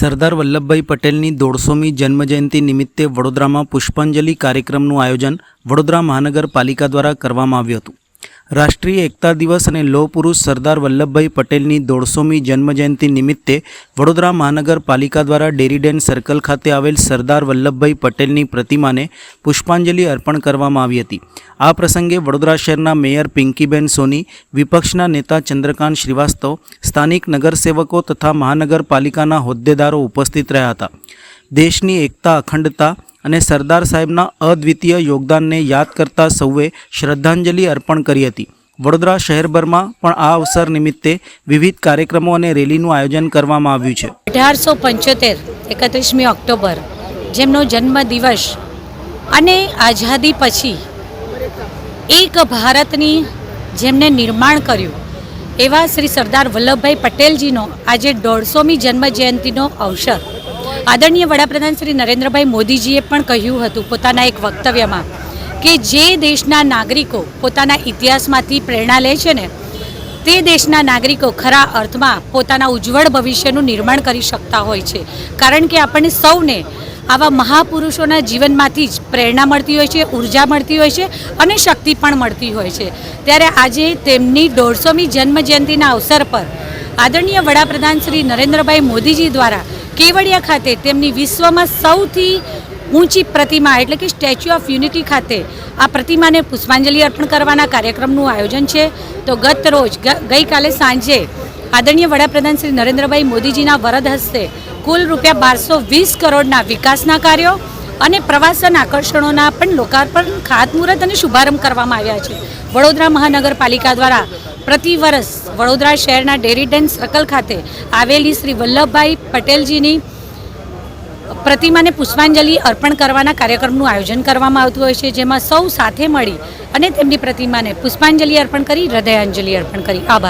સરદાર વલ્લભભાઈ પટેલની દોઢસોમી જન્મજયંતિ નિમિત્તે વડોદરામાં પુષ્પાંજલિ કાર્યક્રમનું આયોજન વડોદરા મહાનગરપાલિકા દ્વારા કરવામાં આવ્યું હતું. રાષ્ટ્રીય એકતા દિવસ અને લોહ પુરુષ સરદાર વલ્લભભાઈ પટેલની દોઢસોમી જન્મજયંતિ નિમિત્તે વડોદરા મહાનગરપાલિકા દ્વારા ડેરીડેન સર્કલ ખાતે આવેલ સરદાર વલ્લભભાઈ પટેલની પ્રતિમાને પુષ્પાંજલિ અર્પણ કરવામાં આવી હતી. આ પ્રસંગે વડોદરા શહેરના મેયર પિંકીબેન સોની, વિપક્ષના નેતા ચંદ્રકાંત શ્રીવાસ્તવ, સ્થાનિક નગરસેવકો તથા મહાનગરપાલિકાના હોદ્દેદારો ઉપસ્થિત રહ્યા હતા. દેશની એકતા, અખંડતા અને સરદાર સાહેબના અદ્વિતીય યોગદાનને યાદ કરતા સૌએ શ્રદ્ધાંજલિ અર્પણ કરી હતી. વડોદરા શહેરભરમાં પણ આ અવસર નિમિત્તે વિવિધ કાર્યક્રમો અને રેલીનું આયોજન કરવામાં આવ્યું છે. અઢારસો પંચોતેર, એકત્રીસમી ઓક્ટોબર, જેમનો જન્મદિવસ અને આઝાદી પછી એક ભારતની જેમને નિર્માણ કર્યું, એવા શ્રી સરદાર વલ્લભભાઈ પટેલજીનો આજે દોઢસોમી જન્મ જયંતિનો અવસર આદરણીય વડાપ્રધાન શ્રી નરેન્દ્રભાઈ મોદીજીએ પણ કહ્યું હતું પોતાના એક વક્તવ્યમાં કે જે દેશના નાગરિકો પોતાના ઇતિહાસમાંથી પ્રેરણા લે છે ને, તે દેશના નાગરિકો ખરા અર્થમાં પોતાના ઉજ્જવળ ભવિષ્યનું નિર્માણ કરી શકતા હોય છે. કારણ કે આપણને સૌને આવા મહાપુરુષોના જીવનમાંથી જ પ્રેરણા મળતી હોય છે, ઊર્જા મળતી હોય છે અને શક્તિ પણ મળતી હોય છે. ત્યારે આજે તેમની દોઢસોમી જન્મજયંતિના અવસર પર આદરણીય વડાપ્રધાન શ્રી નરેન્દ્રભાઈ મોદીજી દ્વારા કેવડિયા ખાતે તેમની વિશ્વમાં સૌથી ઊંચી પ્રતિમા એટલે કે સ્ટેચ્યુ ઓફ યુનિટી ખાતે આ પ્રતિમાને પુષ્પાંજલિ અર્પણ કરવાના કાર્યક્રમનું આયોજન છે. તો ગત રોજ ગઈકાલે સાંજે આદરણીય વડાપ્રધાન શ્રી નરેન્દ્રભાઈ મોદીજીના વરદ હસ્તે કુલ રૂપિયા બારસો વીસ કરોડના વિકાસના કાર્યો અને પ્રવાસન આકર્ષણોના પણ લોકાર્પણ, ખાતમુહૂર્ત અને શુભારંભ કરવામાં આવ્યા છે. વડોદરા મહાનગરપાલિકા દ્વારા પ્રતિ વર્ષ વડોદરા શહેરના ડેરીડન સર્કલ ખાતે આવેલી શ્રી વલ્લભભાઈ પટેલજીની પ્રતિમાને પુષ્પાંજલિ અર્પણ કરવાના કાર્યક્રમનું આયોજન કરવામાં આવતું હોય છે, જેમાં સૌ સાથે મળી અને તેમની પ્રતિમાને પુષ્પાંજલિ અર્પણ કરી, હૃદયાંજલિ અર્પણ કરી. આભાર.